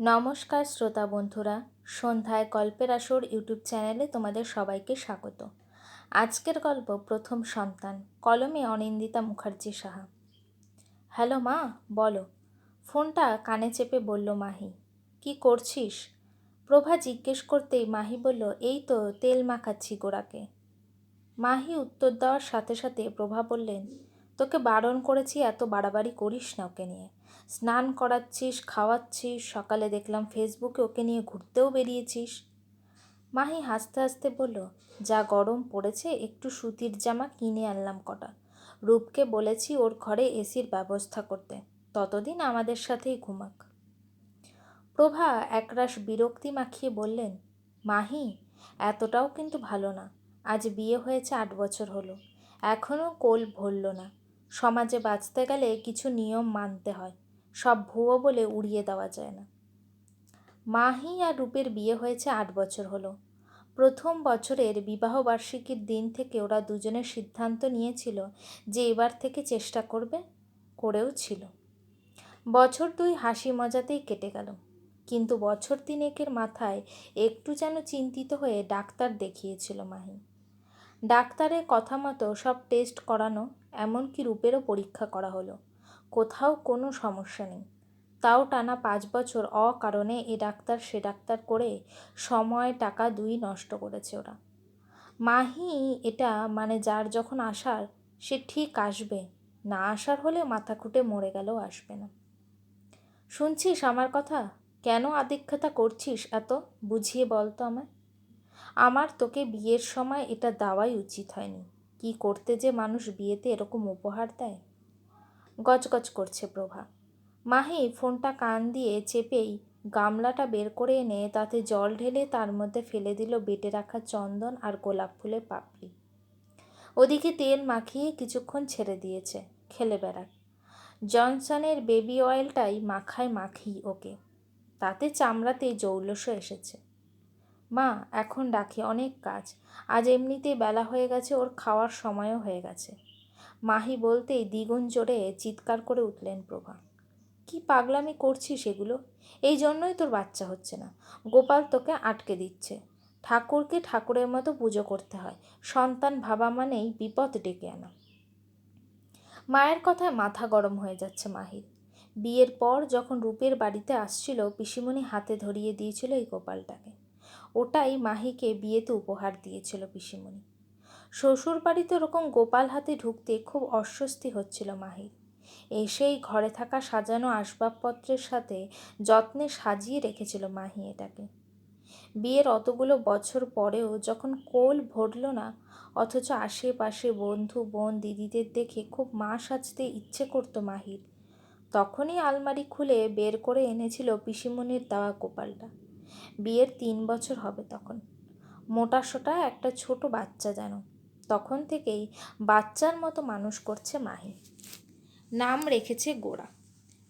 নমস্কার শ্রোতা বন্ধুরা, সন্ধ্যায় গল্পের আসর ইউটিউব চ্যানেলে তোমাদের সবাইকে স্বাগত। আজকের গল্প প্রথম সন্তান, কলমে অনিন্দিতা মুখার্জি সাহা। হ্যালো মা, বলো, ফোনটা কানে চেপে বলল মাহি, কি করছিস? প্রভা জিজ্ঞেস করতেই মাহি বলল, এই তো, তেল মাখাচ্ছি গোড়াকে। মাহি উত্তর দেওয়ার সাথে সাথে প্রভা বললেন, তোকে বারণ করেছি, এত বাড়াবাড়ি করিস না ওকে নিয়ে। স্নান করাচ্ছিস, খাওয়াচ্ছিস, সকালে দেখলাম ফেসবুকে ওকে নিয়ে ঘুরতেও বেরিয়েছিস। মাহি হাসতে হাসতে বলল, যা গরম পড়েছে, একটু সুতির জামা কিনে আনলাম কটা। রূপকে বলেছি ওর ঘরে এসির ব্যবস্থা করতে। ততদিন আমাদের সাথেই ঘুমাক। প্রভা একরাশ বিরক্তি মাখিয়ে বললেন, মাহি, এতটাও কিন্তু ভালো না। আজ বিয়ে হয়েছে আট বছর হলো। এখনও কোল ভরল না। সমাজে বাঁচতে গেলে কিছু নিয়ম মানতে হয়। সব ভুয়ো বলে উড়িয়ে দেওয়া যায় না। মাহি আর রূপের বিয়ে হয়েছে আট বছর হলো। প্রথম বছরের বিবাহবার্ষিকীর দিন থেকে ওরা দুজনের সিদ্ধান্ত নিয়েছিল যে এবার থেকে চেষ্টা করবে, করেও ছিল। বছর দুই হাসি মজাতেই কেটে গেল। কিন্তু বছর তিনেকের মাথায় একটু যেন চিন্তিত হয়ে ডাক্তার দেখিয়েছিল মাহি। ডাক্তারের কথা মতো সব টেস্ট করানো, এমনকি রূপেরও পরীক্ষা করা হলো। কোথাও কোনো সমস্যা নেই। তাও টানা পাঁচ বছর অকারণে এ ডাক্তার সে ডাক্তার করে সময়, টাকা দুই নষ্ট করেছে ওরা। মাহি এটা মানে যার যখন আসার, সে ঠিক আসবে। না আসার হলে মাথা খুঁটে মরে গেলেও আসবে না। শুনছিস আমার কথা? কেন আদিক্ষতা করছিস এত? বুঝিয়ে বলতো আমায়। আমার তোকে বিয়ের সময় এটা দেওয়াই উচিত হয়নি। কি করতে যে মানুষ বিয়েতে এরকম উপহার দেয়? গজগজ করছে প্রভা। মাহি ফোনটা কান দিয়ে চেপেই গামলাটা বের করে এনে তাতে জল ঢেলে তার মধ্যে ফেলে দিল বেটে রাখা চন্দন আর গোলাপ ফুলের পাপড়ি। ওদিকে তেল মাখিয়ে কিছুক্ষণ ছেড়ে দিয়েছে, খেলে বেড়াক। জনসনের বেবি অয়েলটাই মাখায় মাখি ওকে। তাতে চামড়াতেই জৌলসও এসেছে। মা, এখন ডাকি অনেক কাজ। আজ এমনিতে বেলা হয়ে গেছে, ওর খাওয়ার সময়ও হয়ে গেছে। মাহি বলতেই দ্বিগুণ জোরে চিৎকার করে উঠলেন প্রভা। কি পাগলামি করছিস এগুলো? এই জন্যই তোর বাচ্চা হচ্ছে না। গোপাল তোকে আটকে দিচ্ছে। ঠাকুরকে ঠাকুরের মতো পুজো করতে হয়। সন্তান ভাবা মানেই বিপদ ডেকে আনা। মায়ের কথায় মাথা গরম হয়ে যাচ্ছে মাহির। বিয়ের পর যখন রূপের বাড়িতে আসছিল, পিসিমণি হাতে ধরিয়ে দিয়েছিল এই গোপালটাকে। ওটাই মাহিকে বিয়েতে উপহার দিয়েছিল পিসিমণি। শ্বশুর বাড়িতে ওরকম গোপাল হাতে ঢুকতে খুব অস্বস্তি হচ্ছিল মাহির। এসেই ঘরে থাকা সাজানো আসবাবপত্রের সাথে যত্নে সাজিয়ে রেখেছিল মাহি এটাকে। বিয়ের অতগুলো বছর পরেও যখন কোল ভরল না, অথচ আশেপাশে বন্ধু, বোন, দিদিদের দেখে খুব মা সাজতে ইচ্ছে করতো মাহির। তখনই আলমারি খুলে বের করে এনেছিল পিসিমণির দেওয়া গোপালটা। বিয়ের তিন বছর হবে তখন। মোটা সোটা একটা ছোট বাচ্চা যেন। তখন থেকেই বাচ্চার মতো মানুষ করছে মাহি। নাম রেখেছে গোড়া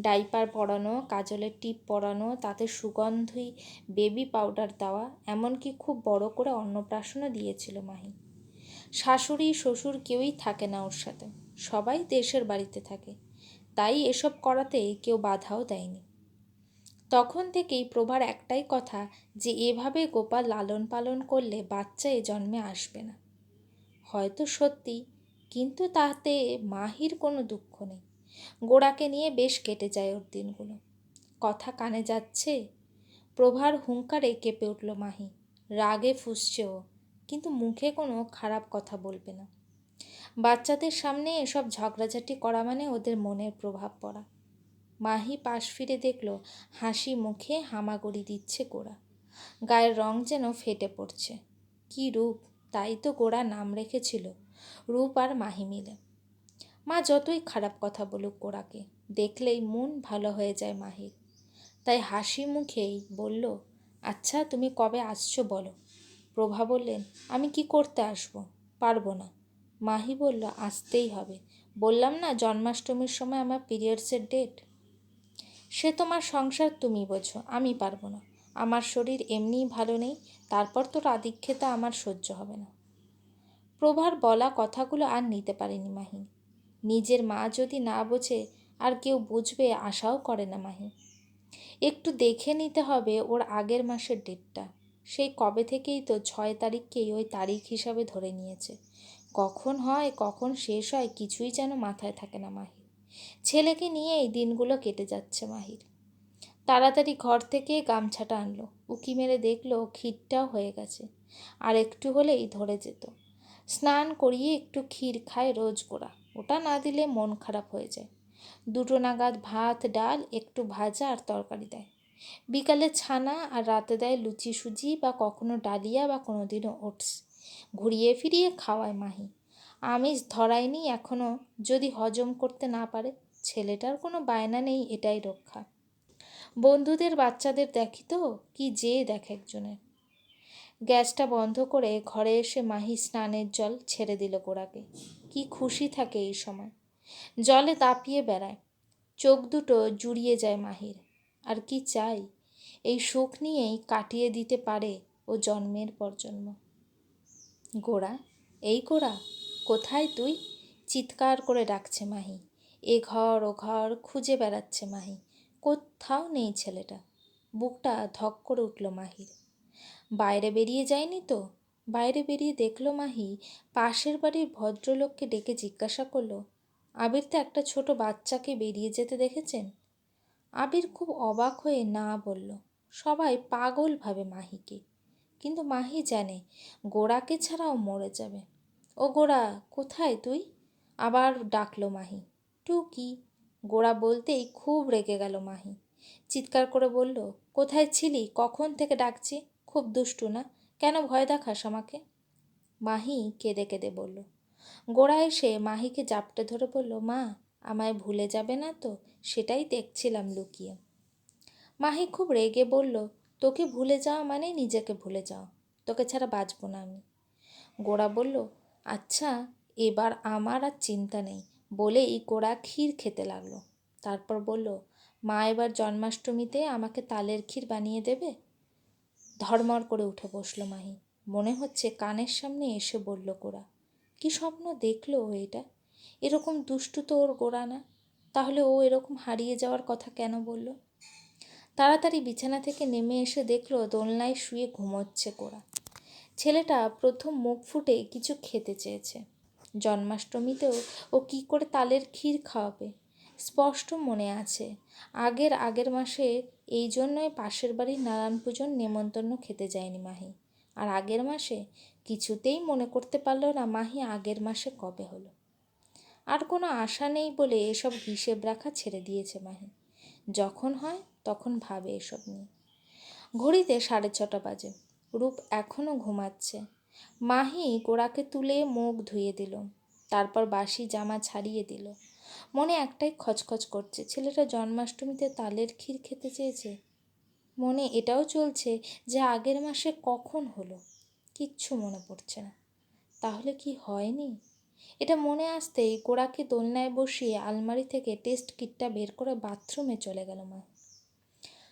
ডাইপার পরানো, কাজলের টিপ পরানো, তাতে সুগন্ধি, বেবি পাউডার দেওয়া, এমনকি খুব বড় করে অন্নপ্রাশনও দিয়েছিল মাহি। শাশুড়ি, শ্বশুর কেউই থাকে না ওর সাথে। সবাই দেশের বাড়িতে থাকে। তাই এসব করাতে কেউ বাধাও দেয়নি। তখন থেকেই প্রভার একটাই কথা যে, এভাবে গোপাল লালন পালন করলে বাচ্চা এ জন্মে আসবে না। হয়তো সত্যি, কিন্তু তাতে মাহির কোনো দুঃখ নেই। গোড়াকে নিয়ে বেশ কেটে যায় ওর দিনগুলো। কথা কানে যাচ্ছে, প্রভার হুঙ্কারে কেঁপে উঠল মাহি। রাগে ফুসছে ও, কিন্তু মুখে কোনো খারাপ কথা বলবে না। বাচ্চাদের সামনে এসব ঝগড়াঝাটি করা মানে ওদের মনের প্রভাব পড়া। মাহি পাশ ফিরে দেখল, হাসি মুখে হামাগুড়ি দিচ্ছে গোড়া গায়ের রং যেন ফেটে পড়ছে। কি রূপ! তাই তো গোড়া নাম রেখেছিল, রূপ আর মাহি মিলে। মা যতই খারাপ কথা বলুক গোড়াকে দেখলেই মন ভালো হয়ে যায় মাহির। তাই হাসি মুখেই বলল আচ্ছা তুমি কবে আসছো বলো? প্রভা বললেন, আমি কি করতে আসব? পারব না। মাহি বলল, আসতেই হবে। বললাম না, জন্মাষ্টমীর সময় আমার পিরিয়ডসের ডেট? সে তোমার সংসার তুমি বোঝো, আমি পারব না। আমার শরীর এমনিই ভালো নেই তারপর তোর আদিক্ষেতা আমার সহ্য হবে না। প্রভার বলা কথাগুলো আর নিতে পারেনি মাহি। নিজের মা যদি না বোঝে, আর কেউ বুঝবে, আশাও করে না মাহি। একটু দেখে নিতে হবে ওর আগের মাসের ডেটটা। সেই কবে থেকেই তো ছয় তারিখকেই ওই তারিখ হিসাবে ধরে নিয়েছে। কখন হয়, কখন শেষ হয়, কিছুই যেন মাথায় থাকে না মাহির ছেলেকে নিয়ে এই দিনগুলো কেটে যাচ্ছে মাহির। তাড়াতাড়ি ঘর থেকে গামছাটা আনলো। উকি মেরে দেখল ক্ষীরটাও হয়ে গেছে। আর একটু হলেই ধরে যেত। স্নান করিয়ে একটু ক্ষীর খায় রোজ গোড়া। ওটা না দিলে মন খারাপ হয়ে যায়। দুটো নাগাদ ভাত, ডাল, একটু ভাজা আর তরকারি দেয়। বিকালে ছানা আর রাতে দেয় লুচি সুজি বা কখনো ডালিয়া বা কোনো দিনও ওটস। ঘুরিয়ে ফিরিয়ে খাওয়ায় মাহি। আমিষ ধরায়নি এখনও যদি হজম করতে না পারে, ছেলেটার কোনো বায়না নেই, এটাই রক্ষা। বন্ধুদের বাচ্চাদের দেখি তো, কি যে দেখ একজনের। গ্যাসটা বন্ধ করে ঘরে এসে মাহি স্নানের জল ছেড়ে দিল গোড়াকে কি খুশি থাকে এই সময়। জলে তাপিয়ে বেড়ায়। চোখ দুটো জুড়িয়ে যায় মাহির। আর কি চাই? এই সুখ নিয়েই কাটিয়ে দিতে পারে ও জন্মের পর জন্ম গোড়া এই গোড়া কোথায় তুই? চিৎকার করে ডাকছে মাহি। এ ঘর ও ঘর খুঁজে বেড়াচ্ছে মাহি। কোথাও নেই ছেলেটা। বুকটা ধক করে উঠল মাহির। বাইরে বেরিয়ে যায়নি তো? বাইরে বেরিয়ে দেখল মাহি পাশের বাড়ির ভদ্রলোককে ডেকে জিজ্ঞাসা করল, আবির তো একটা ছোট বাচ্চাকে বেরিয়ে যেতে দেখেছেন? আবির খুব অবাক হয়ে না বলল। সবাই পাগল ভাবে মাহিকে। কিন্তু মাহি জানে গোড়াকে ছাড়াও মরে যাবে। ও গোড়া কোথায় তুই? আবার ডাকলো মাহি। টুকি গোড়া বলতেই খুব রেগে গেল মাহি। চিৎকার করে বলল, কোথায় ছিলি? কখন থেকে ডাকছি? খুব দুষ্টু না? কেন ভয় দেখাস আমাকে? মাহি কেঁদে কেঁদে বলল। গোড়া এসে মাহিকে জাপটে ধরে বলল, মা, আমায় ভুলে যাবে না তো? সেটাই দেখছিলাম লুকিয়ে। মাহি খুব রেগে বলল, তোকে ভুলে যাওয়া মানে নিজেকে ভুলে যাওয়া। তোকে ছাড়া বাঁচব না আমি। গোড়া বলল আচ্ছা এবার আমার আর চিন্তা নেই। বলেই গোড়া ক্ষীর খেতে লাগল। তারপর বলল, মা এবার জন্মাষ্টমীতে আমাকে তালের ক্ষীর বানিয়ে দেবে? ধর্মর করে উঠে বসল মাহি। মনে হচ্ছে কানের সামনে এসে বলল গোড়া কি স্বপ্ন দেখল ও এটা? এরকম দুষ্টু তো ওর গোড়া না। তাহলে ও এরকম হারিয়ে যাওয়ার কথা কেন বলল? তাড়াতাড়ি বিছানা থেকে নেমে এসে দেখল দোলনায় শুয়ে ঘুমোচ্ছে গোড়া ছেলেটা প্রথম মুখ ফুটে কিছু খেতে চেয়েছে। জন্মাষ্টমীতেও ও কি করে তালের ক্ষীর খাওয়াবে? স্পষ্ট মনে আছে। আগের আগের মাসে এই জন্যই পাশের বাড়ির নারায়ণ পুজোর নেমন্তন্ন খেতে যায়নি মাহি। আর আগের মাসে কিছুতেই মনে করতে পারল না মাহি আগের মাসে কবে হলো। আর কোনো আশা নেই বলে এসব হিসেব রাখা ছেড়ে দিয়েছে মাহি। যখন হয় তখন ভাবে এসব নিয়ে। ঘড়িতে সাড়ে ছটা বাজে। রূপ এখনও ঘুমাচ্ছে। মাহি গোড়াকে তুলে মুখ ধুয়ে দিল, তারপর বাসি জামা ছাড়িয়ে দিল। মনে একটাই খচখচ করছে, ছেলেটা জন্মাষ্টমীতে তালের ক্ষীর খেতে চেয়েছে। মনে এটাও চলছে যে আগের মাসে কখন হলো, কিচ্ছু মনে পড়ছে না। তাহলে কি হয়নি? এটা মনে আসতেই গোড়াকে দোলনায় বসিয়ে আলমারি থেকে টেস্ট কিটটা বের করে বাথরুমে চলে গেল মা।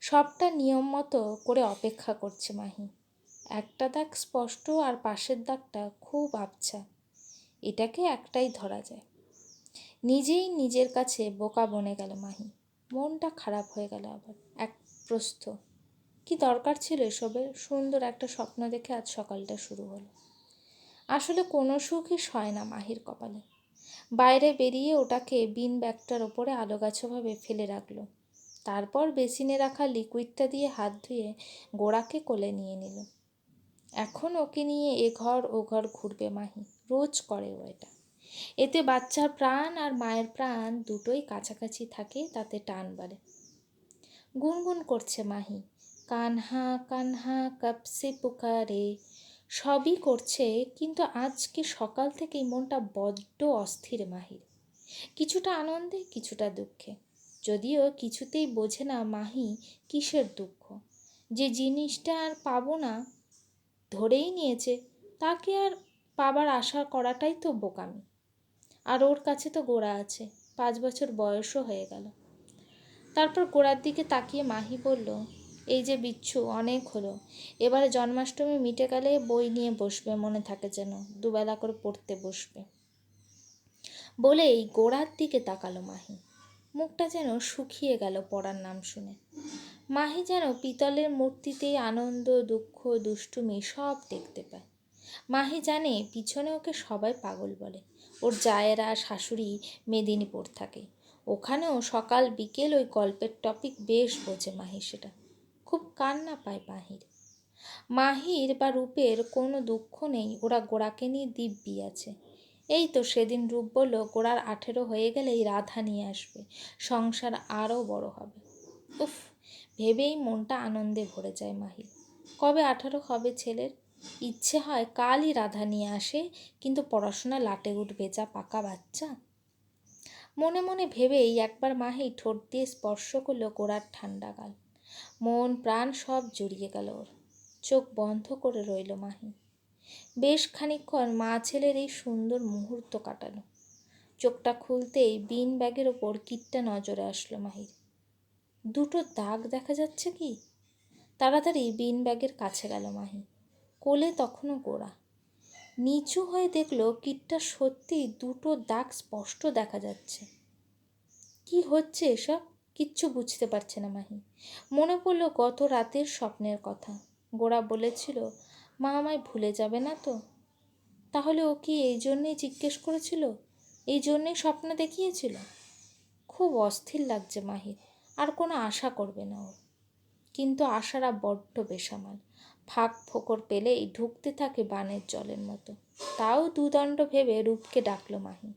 সবটা নিয়ম মতো করে অপেক্ষা করছে মাহি। একটা দাগ স্পষ্ট আর পাশের দাগটা খুব আবছা। এটাকে একটাই ধরা যায়। নিজেই নিজের কাছে বোকা বনে গেল মাহি। মনটা খারাপ হয়ে গেল আবার, এক প্রস্থ। কি দরকার ছিল এসবের? সুন্দর একটা স্বপ্ন দেখে আজ সকালটা শুরু হলো। আসলে কোনো সুখই সয় না মাহির কপালে। বাইরে বেরিয়ে ওটাকে বিন ব্যাগটার ওপরে আলোগাছভাবে ফেলে রাখল। তারপর বেসিনে রাখা লিকুইডটা দিয়ে হাত ধুয়ে গোড়াকে কোলে নিয়ে নিল। এখন ওকে নিয়ে এ ঘর ও ঘর ঘুরবে মাহি। রোজ করে ও এটা। এতে বাচ্চার প্রাণ আর মায়ের প্রাণ দুটোই কাছাকাছি থাকে, তাতে টান বাড়ে। গুনগুন করছে মাহি। কানহা কানহা, কাপসে পুকারে। সবই করছে, কিন্তু আজকে সকাল থেকেই মনটা বড্ড অস্থির মাহির। কিছুটা আনন্দে, কিছুটা দুঃখে। যদিও কিছুতেই বোঝে না মাহি কিসের দুঃখ। যে জিনিসটা আর পাবো না ধরেই নিয়েছে, তাকে আর পাবার আশা করাটাই তো বোকামি। আর ওর কাছে তো গোড়া আছে, পাঁচ বছর বয়সও হয়ে গেল। তারপর গোড়ার দিকে তাকিয়ে মাহি বলল, এই যে বিচ্ছু, অনেক হলো। এবারে জন্মাষ্টমী মিটে গেলে বই নিয়ে বসবে, মনে থাকে যেন। দুবেলা করে পড়তে বসবে। বলে এই গোড়ার দিকে তাকালো মাহি। মুখটা যেন শুকিয়ে গেল পড়ার নাম শুনে। মাহি যেন পিতলের মূর্তিতেই আনন্দ, দুঃখ, দুষ্টুমি সব দেখতে পায়। মাহি জানে পিছনে ওকে সবাই পাগল বলে। ওর জায়েরা, শাশুড়ি মেদিনীপুর থাকে। ওখানেও সকাল বিকেল ওই গল্পের টপিক বেশ বোঝে মাহি সেটা। খুব কান্না পায় মাহির। মাহির বা রূপের কোনো দুঃখ নেই, ওরা গোড়াকে নিয়ে দিব্যি আছে। এই তো সেদিন রূপ বলল গোড়ার আঠেরো হয়ে গেলেই রাধা নিয়ে আসবে, সংসার আরও বড় হবে। উফ ভেবেই মনটা আনন্দে ভরে যায় মাহির কবে আঠারো হবে ছেলের? ইচ্ছে হয় কালই রাধা নিয়ে আসে, কিন্তু পড়াশোনা লাটে উঠবে যা পাকা বাচ্চা। মনে মনে ভেবেই একবার মাহি ঠোঁট দিয়ে স্পর্শ করল গোড়ার ঠান্ডা গাল। মন প্রাণ সব জড়িয়ে গেল ওর। চোখ বন্ধ করে রইল মাহি। বেশ খানিকক্ষণ মা ছেলের এই সুন্দর মুহূর্ত কাটালো। চোখটা খুলতেই বিন ব্যাগের ওপর কিটটা নজরে আসলো মাহির। দুটো দাগ দেখা যাচ্ছে কি? তাড়াতাড়ি বিন ব্যাগের কাছে গেল মাহি। কোলে তখনও গোড়া। নিচু হয়ে দেখল কিটটা সত্যি দুটো দাগ স্পষ্ট দেখা যাচ্ছে। কি হচ্ছে এসব? কিচ্ছু বুঝতে পারছে না মাহি। মনে পড়ল গত রাতের স্বপ্নের কথা। গোড়া বলেছিল, মা আমায় ভুলে যাবে না তো? তাহলে ও কি এই জন্যেই জিজ্ঞেস করেছিল? এই জন্যেই স্বপ্ন দেখিয়েছিল? খুব অস্থির লাগছে মাহির আর কোনো আশা করবে না ও। কিন্তু আশারা বড্ড বেসামাল। ফাঁক ফোকর পেলেই ঢুকতে থাকে বানের জলের মতো। তাও দুদণ্ড ভেবে রূপকে ডাকলো মাহি।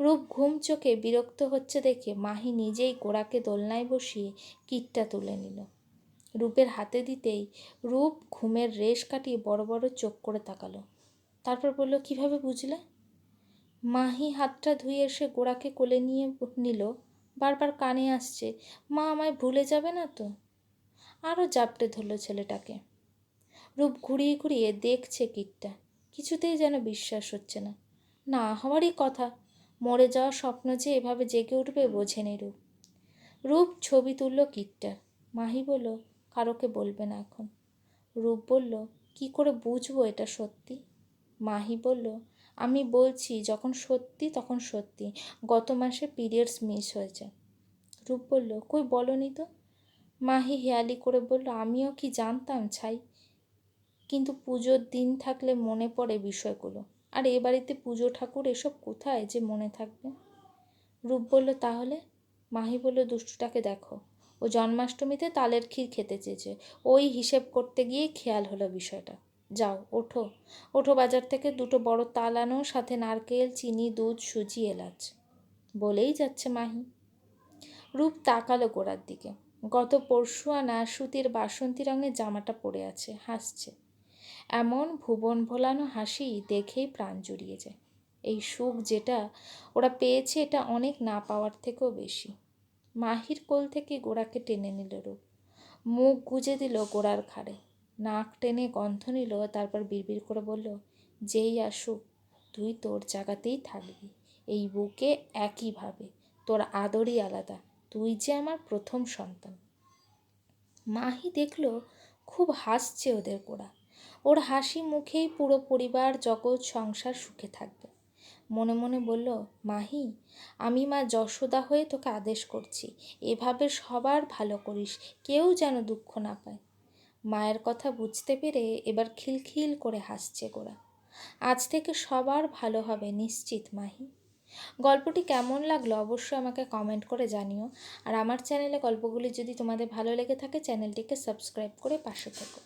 রূপ ঘুম চোখে বিরক্ত হচ্ছে দেখে মাহি নিজেই গোড়াকে দোলনায় বসিয়ে কিটটা তুলে নিল। রূপের হাতে দিতেই রূপ ঘুমের রেশ কাটিয়ে বড় বড় চোখ করে তাকালো। তারপর বলল, কীভাবে বুঝলে? মাহি হাতটা ধুয়ে এসে গোড়াকে কোলে নিয়ে নিল। বারবার কানে আসছে, মা আমায় ভুলে যাবে না তো? আরও জাপটে ধরলো ছেলেটাকে। রূপ ঘুরিয়ে ঘুরিয়ে দেখছে কিটটা, কিছুতেই যেন বিশ্বাস হচ্ছে না। না হওয়ারই কথা, মরে যাওয়ার স্বপ্ন যে এভাবে জেগে উঠবে বোঝেনি রূপ। রূপ ছবি তুলল কিটটা, মাহি বলল, কারোকে বলবে না এখন। রূপ বলল, কি করে বুঝব এটা সত্যি? মাহি বলল আমি বলছি, যখন সত্যি, তখন সত্যি। গত মাসে পিরিয়ডস মিস হয়েছে। রূপ বলল, কই বলনি তো? মাহি হেয়ালি করে বলল, আমিও কি জানতাম, ছাই? কিন্তু পুজোর দিন থাকলে মনে পড়ে বিষয়গুলো। আর এ বাড়িতে পুজো ঠাকুর এসব কোথায় যে মনে থাকবে? রূপ বলল, তাহলে? মাহি বলল, দুষ্টুটাকে দেখো। ও জন্মাষ্টমীতে তালের ক্ষীর খেতে চেয়েছে। ওই হিসেব করতে গিয়ে খেয়াল হলো বিষয়টা। যাও, ওঠো। ওঠো বাজার থেকে দুটো বড় তাল আনো, সাথে নারকেল, চিনি, দুধ, সুজি, এলাচ। বলেই যাচ্ছে মাহি। রূপ তাকালো গোড়ার দিকে। গত পরশু আনা সুতির বাসন্তী রঙের জামাটা পরে আছে, হাসছে। এমন ভুবন ভোলানো হাসি দেখেই প্রাণ জুড়িয়ে যায়। এই সুখ যেটা ওরা পেয়েছে, এটা অনেক না পাওয়ার থেকেও বেশি। মাহির কোল থেকে গোড়াকে টেনে নিল রূপ। মুখ গুজে দিল গোড়ার ঘাড়ে। নাক টেনে গন্ধ নিল, তারপর বিড়বিড় করে বলল, যেই আসুক, তুই তোর জায়গাতেই থাকবি। এই বুকে একইভাবে তোর আদরই আলাদা। তুই যে আমার প্রথম সন্তান। মাহি দেখল, খুব হাসছে ওদের গোড়া ওর হাসি মুখেই পুরো পরিবার, জগৎ, সংসার সুখে থাকবে। মনে মনে বলল, মাহি, আমি মা যশোদা হয়ে তোকে আদেশ করছি। এভাবে সবার ভালো করিস। কেউ যেন দুঃখ না পায়। মায়ের কথা বুঝতে পেরে এবার খিলখিল করে হাসছে গোরা। আজ থেকে সবার ভালো হবে নিশ্চিত, মাহি। গল্পটি কেমন লাগল অবশ্যই আমাকে কমেন্ট করে জানিও। আর আমার চ্যানেলে গল্পগুলি যদি তোমাদের ভালো লেগে থাকে চ্যানেলটিকে সাবস্ক্রাইব করে পাশে থেকো।